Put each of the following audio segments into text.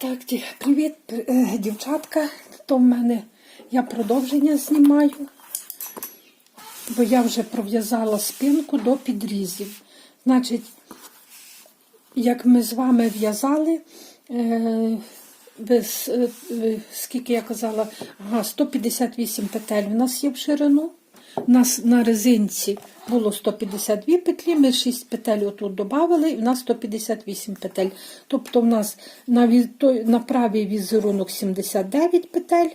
Так, привіт, е, дівчатка. То в мене я продовження знімаю, бо я вже пров'язала спинку до підрізів. Значить, як ми з вами в'язали, е, е, скільки я казала, ага, 158 петель у нас є в ширину. У нас на резинці було 152 петлі, ми 6 петель отут додали, і в нас 158 петель. Тобто в нас на, на правий візерунок 79 петель,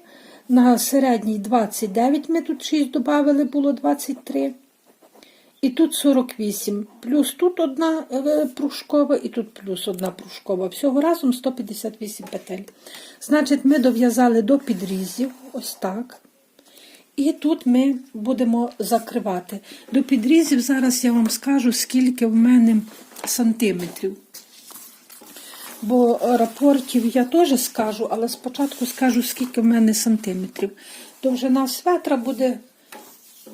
на середній 29, ми тут 6 додали, було 23. І тут 48, плюс тут одна е, пружкова, і тут плюс одна пружкова. Всього разом 158 петель. Значить, ми дов'язали до підрізів, ось так. І тут ми будемо закривати. До підрізів зараз я вам скажу, скільки в мене сантиметрів. Бо рапортів я теж скажу, але спочатку скажу, скільки в мене сантиметрів. Довжина светра буде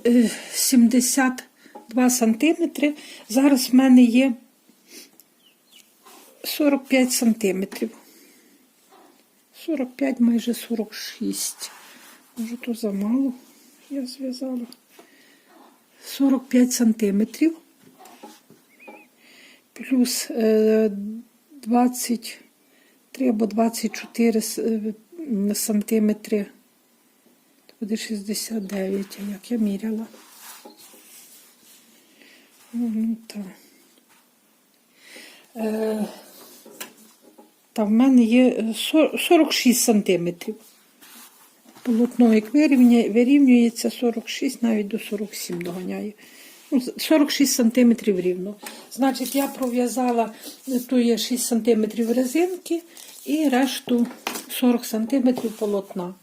е, 72 сантиметри. Зараз в мене є 45 сантиметрів. 45, майже 46. Може, то замало я зв'язала. 45 сантиметрів. Плюс е, 23 або 24 с- е, сантиметри. Це буде 69, а як я міряла. Ну, так. Е, та в мене є е, сор- 46 сантиметрів. Полотно як вирівнює, вирівнюється 46, навіть до 47 доганяє. Ну, 46 сантиметрів рівно. Значить, я пров'язала, е, то є 6 сантиметрів резинки і решту 40 сантиметрів полотна.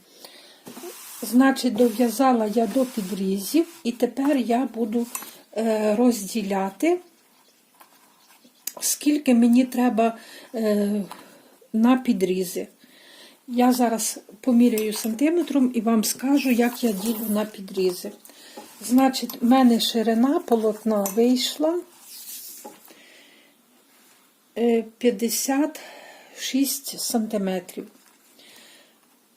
Значить, дов'язала я до підрізів, і тепер я буду е, розділяти, скільки мені треба е, на підрізи. Я зараз поміряю сантиметром і вам скажу, як я ділю на підрізи. Значить, в мене ширина полотна вийшла е, 56 сантиметрів.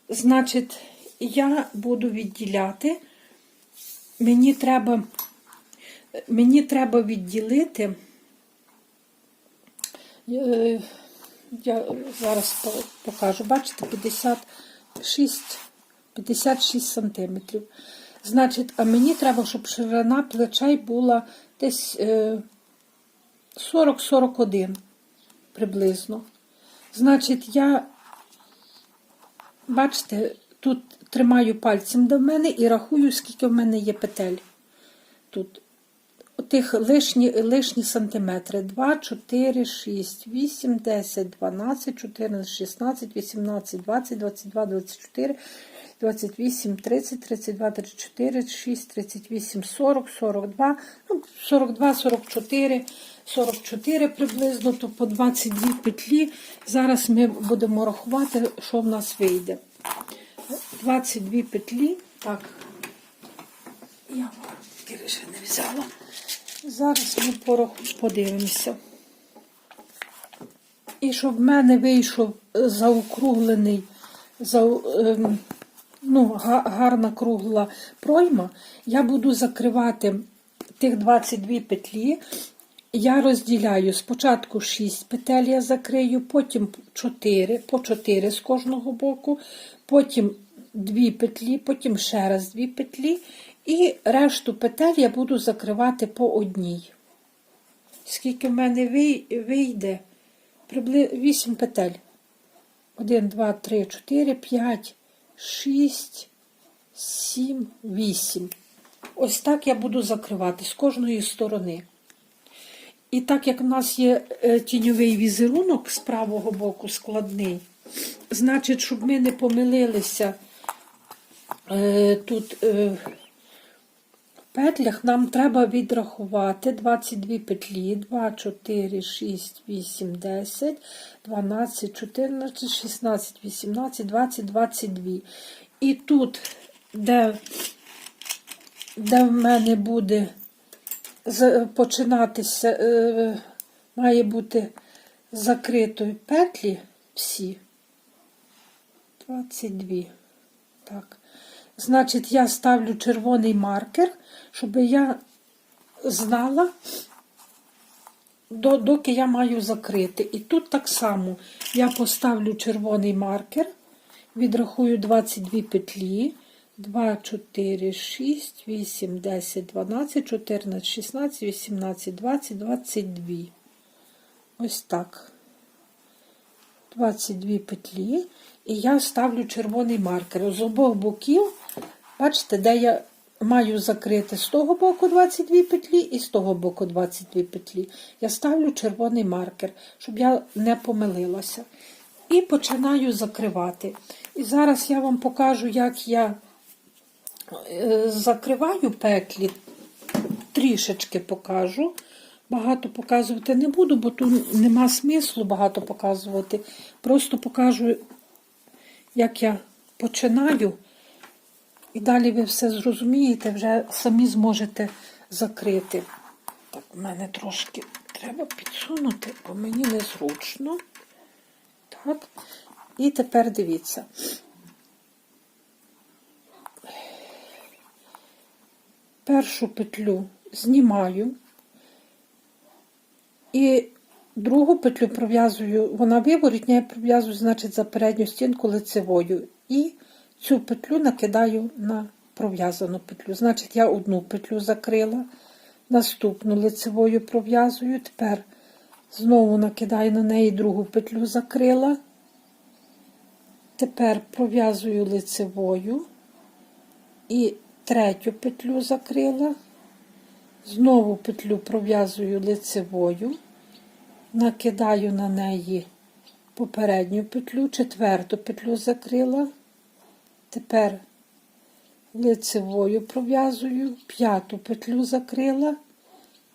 Значить, я буду відділяти. Мені треба, мені треба відділити. Е, Я зараз покажу. Бачите, 56, 56 сантиметрів. Значить, а мені треба, щоб ширина плечей була десь е, 40-41 приблизно. Значить, я Бачите, тут тримаю пальцем до мене і рахую, скільки в мене є петель. Тут тих лишні, лишні сантиметри. 2, 4, 6, 8, 10, 12, 14, 16, 18, 20, 22, 24, 28, 30, 32, 34, 6, 38, 40, 42, ну, 42, 44, 44 приблизно, то по 22 петлі. Зараз ми будемо рахувати, що в нас вийде. 22 петлі. Так, я тільки ще не взяла. Зараз ми порах- подивимося. І щоб в мене вийшов заокруглений, за, ем, ну, гарна кругла пройма, я буду закривати тих 22 петлі. Я розділяю спочатку 6 петель я закрию, потім 4, по 4 з кожного боку, потім 2 петлі, потім ще раз 2 петлі, і решту петель я буду закривати по одній. Скільки в мене вийде? Приблизно 8 петель. 1, 2, 3, 4, 5, 6, 7, 8. Ось так я буду закривати з кожної сторони. І так як в нас є е, тіньовий візерунок з правого боку складний, значить, щоб ми не помилилися е, тут е, петлях, нам треба відрахувати 22 петлі, 2, 4, 6, 8, 10, 12, 14, 16, 18, 20, 22. І тут, де, де в мене буде починатися, е, має бути закритою петлі всі. 22. Так. Значить, я ставлю червоний маркер, щоб я знала, доки я маю закрити. І тут так само я поставлю червоний маркер, відрахую 22 петлі. 2, 4, 6, 8, 10, 12, 14, 16, 18, 20, 22. Ось так. 22 петлі. І я ставлю червоний маркер. З обох боків, бачите, де я маю закрити з того боку 22 петлі і з того боку 22 петлі. Я ставлю червоний маркер, щоб я не помилилася. І починаю закривати. І зараз я вам покажу, як я е, закриваю петлі, трішечки покажу. Багато показувати не буду, бо тут нема смислу багато показувати. Просто покажу, як я починаю. І далі ви все зрозумієте, вже самі зможете закрити. Так, в мене трошки треба підсунути, бо мені незручно. Так. І тепер дивіться. Першу петлю знімаю і другу петлю пров'язую, вона виворітня, я пров'язую, значить, за передню стінку лицевою. І цю петлю накидаю на пров'язану петлю. Значить, я одну петлю закрила, наступну лицевою пров'язую. Тепер знову накидаю на неї другу петлю закрила. Тепер пров'язую лицевою і третю петлю закрила. Знову петлю пров'язую лицевою, накидаю на неї попередню петлю, четверту петлю закрила. Тепер лицевою пров'язую, п'яту петлю закрила.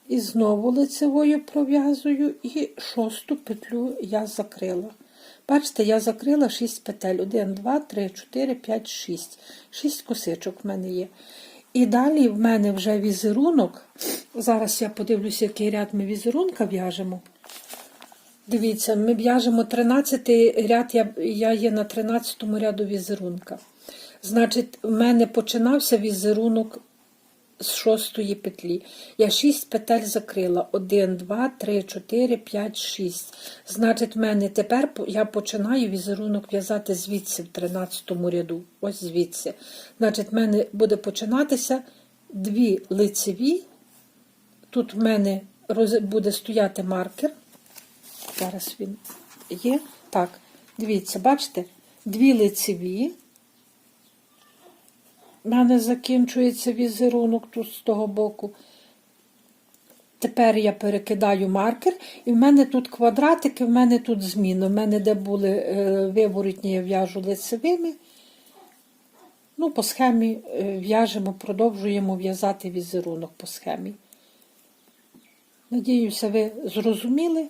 І знову лицевою пров'язую і шосту петлю я закрила. Бачите, я закрила 6 петель. 1, 2, 3, 4, 5, 6. 6 косичок в мене є. І далі в мене вже візерунок. Зараз я подивлюся, який ряд ми візерунка в'яжемо. Дивіться, ми в'яжемо 13 ряд, я, я є на 13 ряду візерунка. Значить, в мене починався візерунок з шостої петлі. Я 6 петель закрила. 1, 2, 3, 4, 5, 6. Значить, в мене тепер я починаю візерунок в'язати звідси в 13 ряду. Ось звідси. Значить, в мене буде починатися дві лицеві. Тут в мене буде стояти маркер. Зараз він є. Так, дивіться, бачите? Дві лицеві. У мене закінчується візерунок тут з того боку. Тепер я перекидаю маркер, і в мене тут квадратики, в мене тут зміни. В мене, де були е, виворотні, я в'яжу лицевими. Ну, по схемі е, в'яжемо, продовжуємо в'язати візерунок по схемі. Надіюся, ви зрозуміли,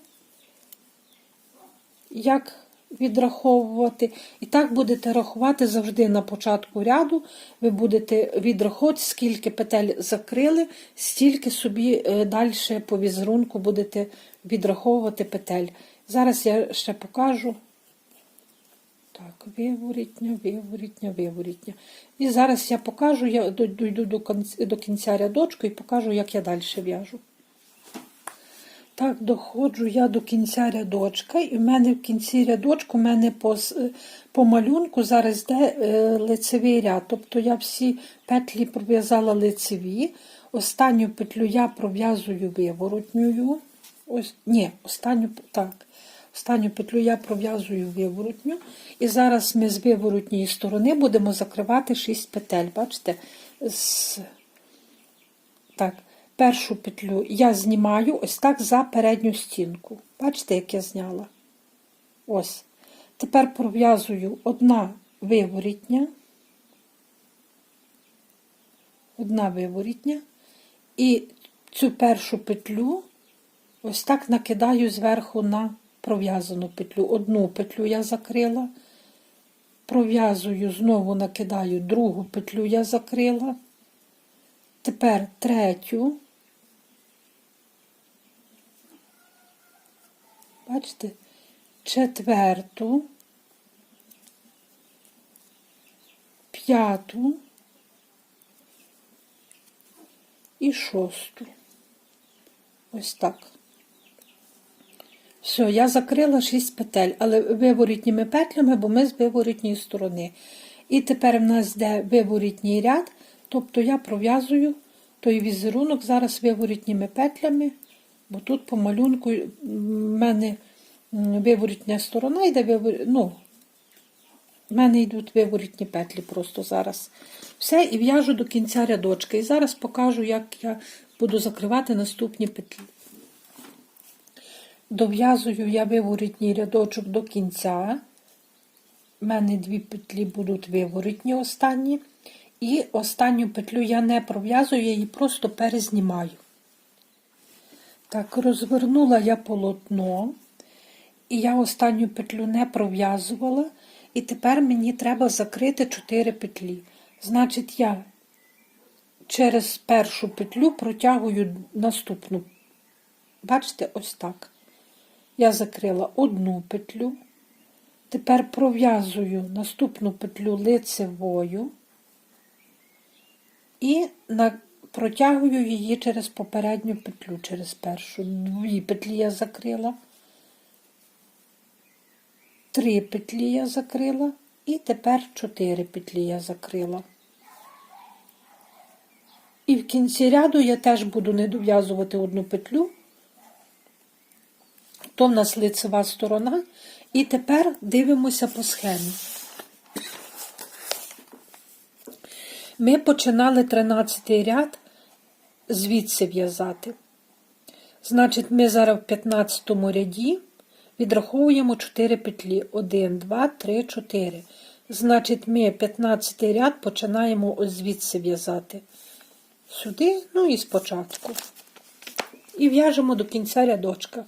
як відраховувати. І так будете рахувати завжди на початку ряду. Ви будете відраховувати, скільки петель закрили, стільки собі е, далі по візерунку будете відраховувати петель. Зараз я ще покажу. Так, виворітня, виворітня, виворітня. І зараз я покажу, я дойду до кінця рядочку і покажу, як я далі в'яжу. Так, доходжу я до кінця рядочка, і в мене в кінці рядочку в мене по по малюнку зараз йде е, лицевий ряд. Тобто я всі петлі пров'язала лицеві. Останню петлю я пров'язую виворотньою. Ось, Ні, останню так, останню петлю я пров'язую виворотню. І зараз ми з виворотньої сторони будемо закривати 6 петель. Бачите? З... Так, першу петлю я знімаю ось так за передню стінку. Бачите, як я зняла? Ось. Тепер пров'язую одна виворітня, одна виворітня, і цю першу петлю ось так накидаю зверху на пров'язану петлю. Одну петлю я закрила, пров'язую, знову накидаю другу петлю я закрила. Тепер третю, Бачите, четверту, п'яту і шосту. Ось так. Все, я закрила 6 петель, але виворітніми петлями, бо ми з виворітньої сторони. І тепер в нас йде виворітній ряд, тобто я пров'язую той візерунок зараз виворітніми петлями, бо тут по малюнку в мене виворітня сторона йде вивор... ну, в мене йдуть виворітні петлі просто зараз. Все, і в'яжу до кінця рядочка. І зараз покажу, як я буду закривати наступні петлі. Дов'язую я виворітній рядочок до кінця. У мене дві петлі будуть виворітні останні. І останню петлю я не пров'язую, я її просто перезнімаю. Так, розвернула я полотно, і я останню петлю не пров'язувала. І тепер мені треба закрити 4 петлі. Значить, я через першу петлю протягую наступну. Бачите, ось так. Я закрила одну петлю. Тепер пров'язую наступну петлю лицевою і на, протягую її через попередню петлю, через першу. Дві петлі я закрила. Три петлі я закрила, і тепер чотири петлі я закрила. І в кінці ряду я теж буду не дов'язувати одну петлю, то в нас лицева сторона. І тепер дивимося по схемі. Ми починали 13 ряд звідси в'язати. Значить, ми зараз в 15 ряді відраховуємо 4 петлі. 1, 2, 3, 4. Значить, ми 15 ряд починаємо ось звідси в'язати. Сюди, ну і спочатку. І в'яжемо до кінця рядочка.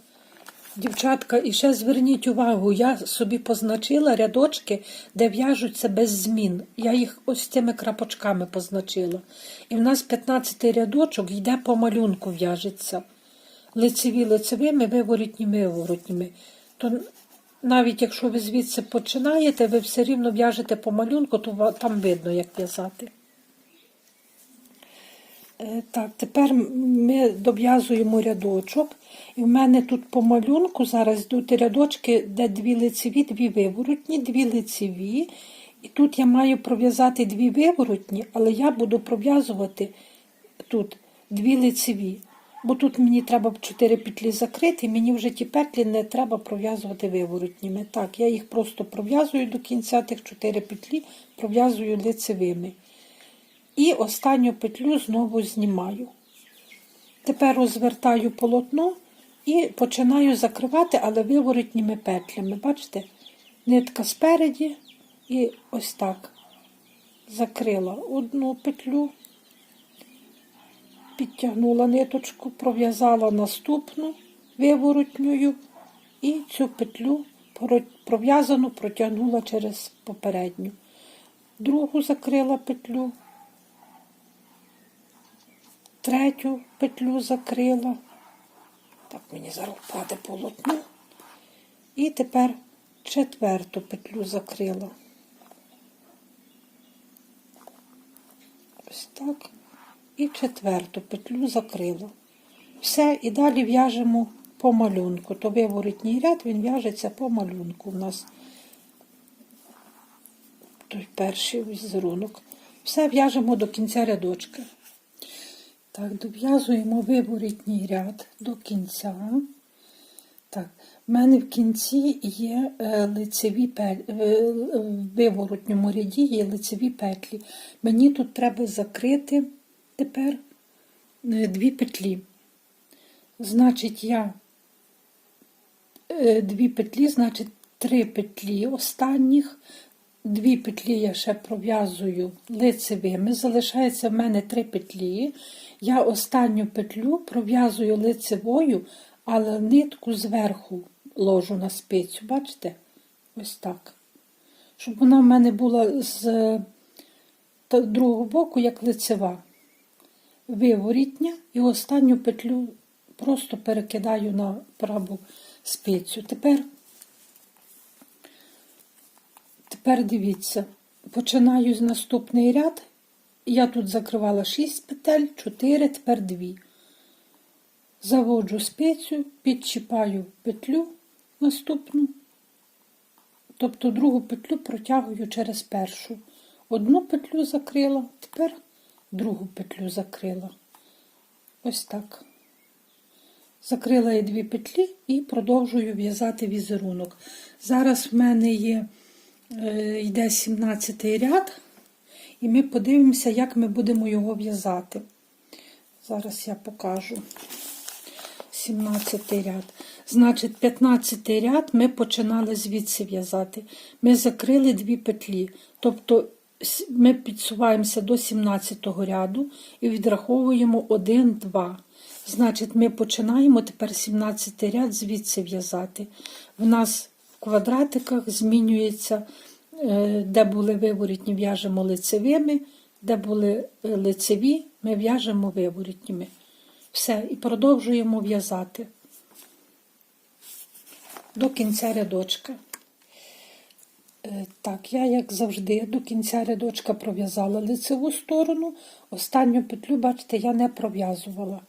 Дівчатка, і ще зверніть увагу, я собі позначила рядочки, де в'яжуться без змін. Я їх ось цими крапочками позначила. І в нас 15 рядочок йде по малюнку в'яжеться. Лицеві лицевими, виворотні виворотніми. То навіть якщо ви звідси починаєте, ви все рівно в'яжете по малюнку, то там видно, як в'язати. Е, Так, тепер ми дов'язуємо рядочок. І в мене тут по малюнку зараз йдуть рядочки, де дві лицеві, дві виворотні, дві лицеві. І тут я маю пров'язати дві виворотні, але я буду пров'язувати тут дві лицеві. Бо тут мені треба 4 петлі закрити, і мені вже ті петлі не треба пров'язувати виворотніми. Так, я їх просто пров'язую до кінця тих 4 петлі, пров'язую лицевими. І останню петлю знову знімаю. Тепер розвертаю полотно і починаю закривати, але виворотніми петлями. Бачите? Нитка спереді і ось так. Закрила одну петлю, підтягнула ниточку, пров'язала наступну виворотньою і цю петлю пров'язану протягнула через попередню. Другу закрила петлю, третю петлю закрила. Так, мені зараз впаде полотно. І тепер четверту петлю закрила. Ось так. І четверту петлю закрила. Все, і далі в'яжемо по малюнку. То виворотній ряд, він в'яжеться по малюнку. У нас той перший візерунок. Все в'яжемо до кінця рядочка. Так, дов'язуємо виворітній ряд до кінця. Так, в мене в кінці є е, лицеві петлі, в виворотньому ряді є лицеві петлі. Мені тут треба закрити тепер е, дві петлі. Значить, я е, дві петлі, значить, три петлі останніх. Дві петлі я ще пров'язую лицевими. Залишається в мене три петлі. Я останню петлю пров'язую лицевою, але нитку зверху ложу на спицю. Бачите? Ось так. Щоб вона в мене була з другого боку, як лицева. Виворітня і останню петлю просто перекидаю на праву спицю. Тепер Тепер дивіться, починаю з наступний ряд. Я тут закривала 6 петель, 4, тепер 2. Заводжу спицю, підчіпаю петлю наступну, тобто другу петлю протягую через першу. Одну петлю закрила, тепер другу петлю закрила. Ось так. Закрила я дві петлі і продовжую в'язати візерунок. Зараз в мене є, е, йде 17 ряд, і ми подивимося, як ми будемо його в'язати. Зараз я покажу. 17 ряд. Значить, 15 ряд ми починали звідси в'язати. Ми закрили дві петлі. Тобто ми підсуваємося до 17 ряду і відраховуємо 1, 2. Значить, ми починаємо тепер 17 ряд звідси в'язати. В нас в квадратиках змінюється, де були виворітні, в'яжемо лицевими, де були е, лицеві, ми в'яжемо виворітніми. Все, і продовжуємо в'язати до кінця рядочка. Е, Так, я, як завжди, до кінця рядочка пров'язала лицеву сторону. Останню петлю, бачите, я не пров'язувала.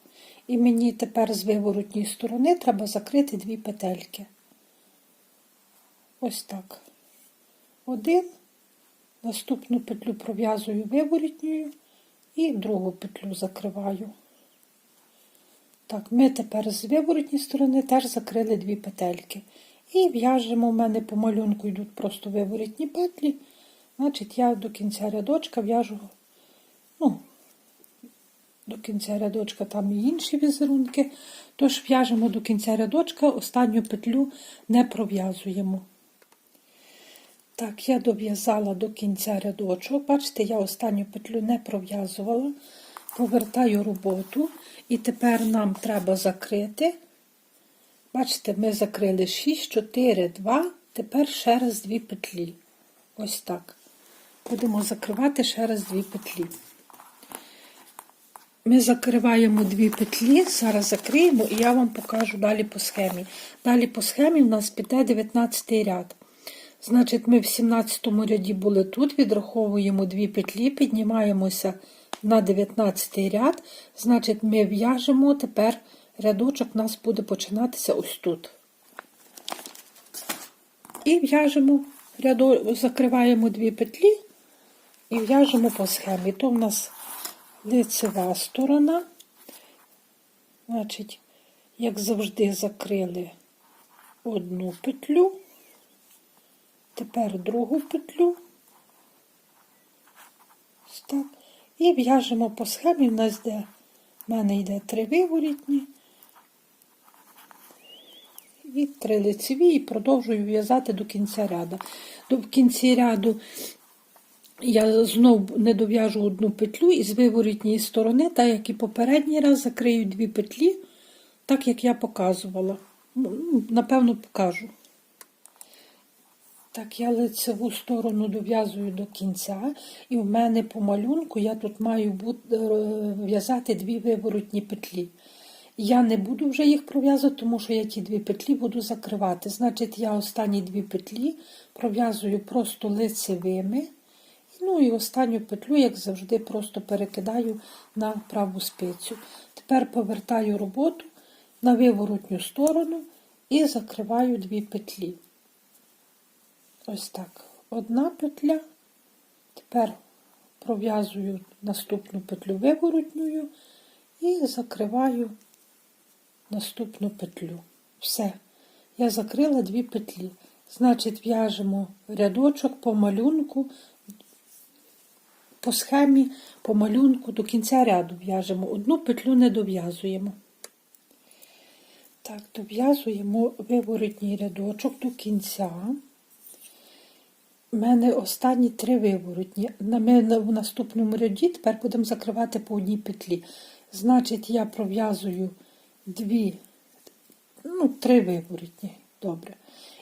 І мені тепер з виворотньої сторони треба закрити дві петельки. Ось так. Один. Наступну петлю пров'язую виворотньою і другу петлю закриваю. Так, ми тепер з виворотньої сторони теж закрили дві петельки. І в'яжемо, у мене по малюнку йдуть просто виворотні петлі. Значить, я до кінця рядочка в'яжу, ну, до кінця рядочка там і інші візерунки. Тож в'яжемо до кінця рядочка, останню петлю не пров'язуємо. Так, я дов'язала до кінця рядочок. Бачите, я останню петлю не пров'язувала. Повертаю роботу. І тепер нам треба закрити. Бачите, ми закрили 6, 4, 2. Тепер ще раз дві петлі. Ось так. Будемо закривати ще раз дві петлі. Ми закриваємо дві петлі, зараз закриємо і я вам покажу далі по схемі. Далі по схемі в нас піде 19 ряд. Значить, ми в 17 ряді були тут, відраховуємо дві петлі, піднімаємося на 19 ряд. Значить, ми в'яжемо тепер рядочок у нас буде починатися ось тут. І в'яжемо, закриваємо дві петлі і в'яжемо по схемі. То в нас лицева сторона. Значить, як завжди, закрили одну петлю. Тепер другу петлю. Так. І в'яжемо по схемі. В нас де в мене йде три виворітні і три лицеві, і продовжую в'язати до кінця ряду. До кінці ряду я знову не дов'яжу одну петлю і з виворітньої сторони, так як і попередній раз, закрию дві петлі, так як я показувала. Ну, Напевно, покажу. Так, я лицеву сторону дов'язую до кінця, і в мене по малюнку я тут маю е, в'язати дві виворотні петлі. Я не буду вже їх пров'язувати, тому що я ті дві петлі буду закривати. Значить, я останні дві петлі пров'язую просто лицевими. Ну і останню петлю, як завжди, просто перекидаю на праву спицю. Тепер повертаю роботу на виворотню сторону і закриваю дві петлі. Ось так. Одна петля. Тепер пров'язую наступну петлю виворотньою і закриваю наступну петлю. Все. Я закрила дві петлі. Значить, в'яжемо рядочок по малюнку, по схемі, по малюнку до кінця ряду в'яжемо. Одну петлю не дов'язуємо. Так, дов'язуємо виворотній рядочок до кінця. У мене останні три виворотні. Мене в наступному ряді тепер будемо закривати по одній петлі. Значить, я пров'язую дві, ну, три виворотні. Добре.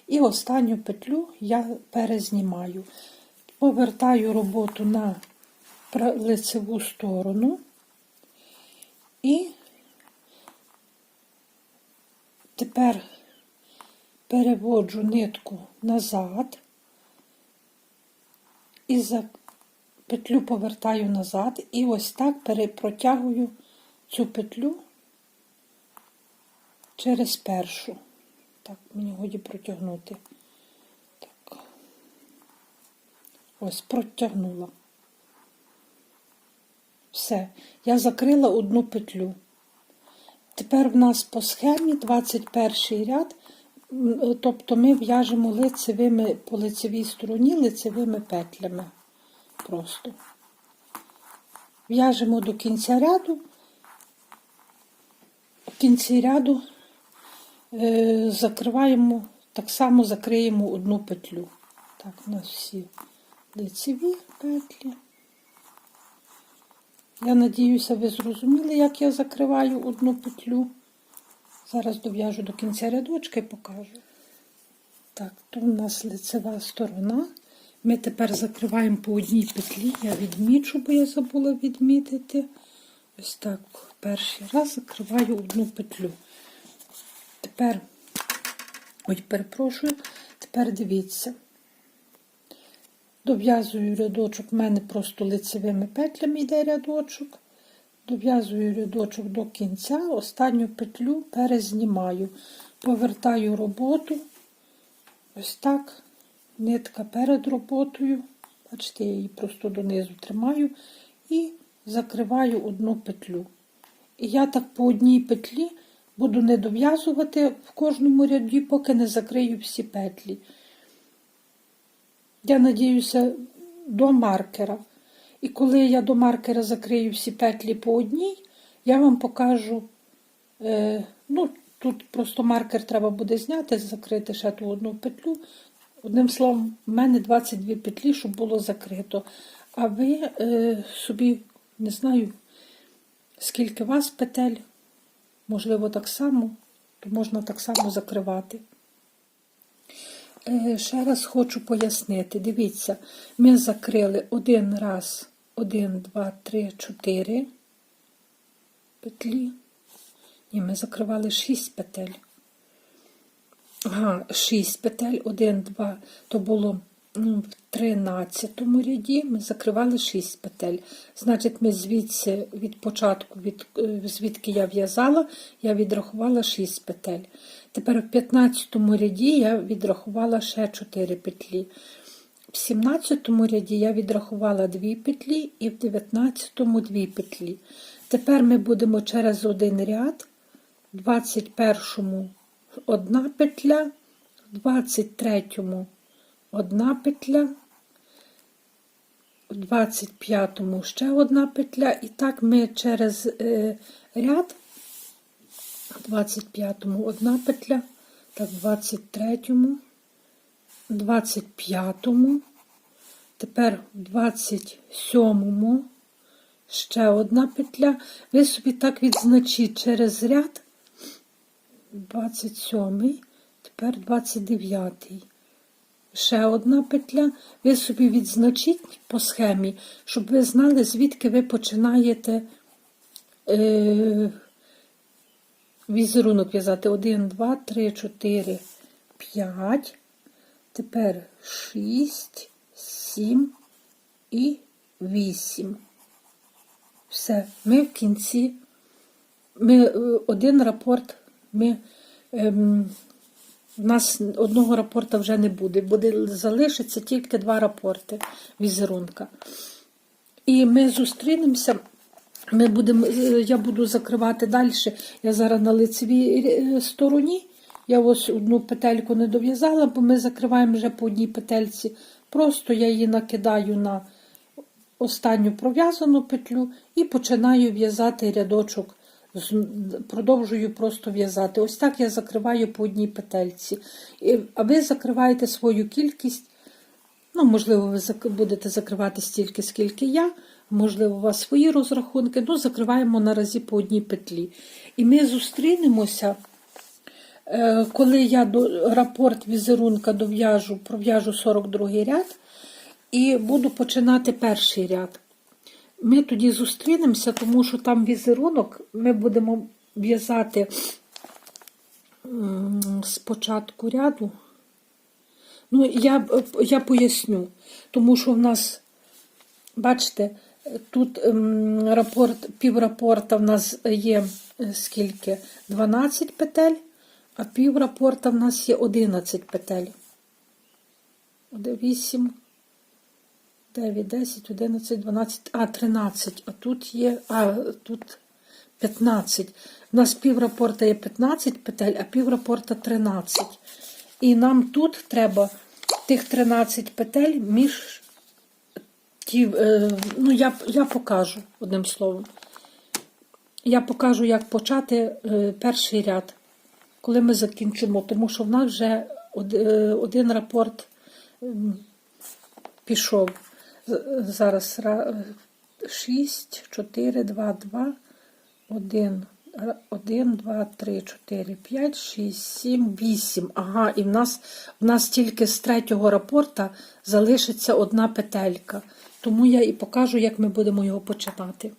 І останню петлю я перезнімаю. Повертаю роботу на лицеву сторону. І тепер переводжу нитку назад і за петлю повертаю назад і ось так перепротягую цю петлю через першу. Так, мені годі протягнути. Так. Ось протягнула. Все, я закрила одну петлю. Тепер в нас по схемі 21 ряд, тобто ми в'яжемо лицевими по лицевій стороні лицевими петлями. Просто. В'яжемо до кінця ряду. В кінці ряду е, закриваємо, так само закриємо одну петлю. Так, у нас всі лицеві петлі. Я надіюся, ви зрозуміли, як я закриваю одну петлю. Зараз дов'яжу до кінця рядочка і покажу. Так, то в нас лицева сторона. Ми тепер закриваємо по одній петлі. Я відмічу, бо я забула відмітити. Ось так, перший раз закриваю одну петлю. Тепер, ой, перепрошую, тепер дивіться. Дов'язую рядочок, в мене просто лицевими петлями йде рядочок. Дов'язую рядочок до кінця, останню петлю перезнімаю, повертаю роботу. Ось так, нитка перед роботою. Бачите, я її просто донизу тримаю і закриваю одну петлю. І я так по одній петлі буду не дов'язувати в кожному ряді, поки не закрию всі петлі. Я надіюся до маркера. І коли я до маркера закрию всі петлі по одній, я вам покажу. Е, ну, Тут просто маркер треба буде зняти, закрити ще ту одну петлю. Одним словом, в мене 22 петлі, щоб було закрито. А ви е, собі не знаю, скільки вас петель, можливо, так само, то можна так само закривати. Е, Ще раз хочу пояснити. Дивіться, ми закрили один раз, один, два, три, чотири петлі. Ні, ми закривали шість петель. Ага, шість петель, один, два, то було ну, в 13 ряді ми закривали 6 петель. Значить, ми звідси від початку, від, е, звідки я в'язала, я відрахувала 6 петель. Тепер в 15 ряді я відрахувала ще 4 петлі. В 17 ряді я відрахувала 2 петлі і в 19 2 петлі. Тепер ми будемо через один ряд, в 21 одна петля, в 23 одна петля, в 25-му ще одна петля, і так ми через е, ряд, в 25-му одна петля, так, в 23-му, 25-му, тепер в 27-му ще одна петля. Ви собі так відзначіть через ряд, 27-й, тепер 29-й ще одна петля. Ви собі відзначіть по схемі, щоб ви знали, звідки ви починаєте е, візерунок в'язати. 1, 2, 3, 4, 5. Тепер 6, 7 і 8. Все, ми в кінці, ми е, один рапорт ми. Ем, у нас одного рапорта вже не буде, буде залишиться тільки два рапорти візерунка. І ми зустрінемося. Ми будемо, Я буду закривати далі. Я зараз на лицевій е, стороні. Я ось одну петельку не дов'язала, бо ми закриваємо вже по одній петельці. Просто я її накидаю на останню пров'язану петлю і починаю в'язати рядочок продовжую просто в'язати. Ось так я закриваю по одній петельці. А ви закриваєте свою кількість. Ну, можливо, ви будете закривати стільки, скільки я, можливо, у вас свої розрахунки. Ну, закриваємо наразі по одній петлі. І ми зустрінемося, е, коли я рапорт візерунка дов'яжу, пров'яжу 42 ряд, і буду починати перший ряд. Ми тоді зустрінемося, тому що там візерунок ми будемо в'язати з початку ряду. Ну, я, я поясню, тому що в нас, бачите, тут ем, рапорт, піврапорта в нас є е, скільки? 12 петель, а піврапорта в нас є 11 петель. 8, 9, 10, 11, 12, а 13. А тут є, а тут 15. У нас піврапорта є 15 петель, а піврапорта 13. І нам тут треба тих 13 петель між ті, е, ну я, я покажу одним словом. Я покажу, як почати е, перший ряд, коли ми закінчимо, тому що в нас вже е, один рапорт пішов. Зараз 6, 4, 2, 2, 1, 1, 2, 3, 4, 5, 6, 7, 8. Ага, і в нас, в нас тільки з третього рапорта залишиться одна петелька. Тому я і покажу, як ми будемо його починати.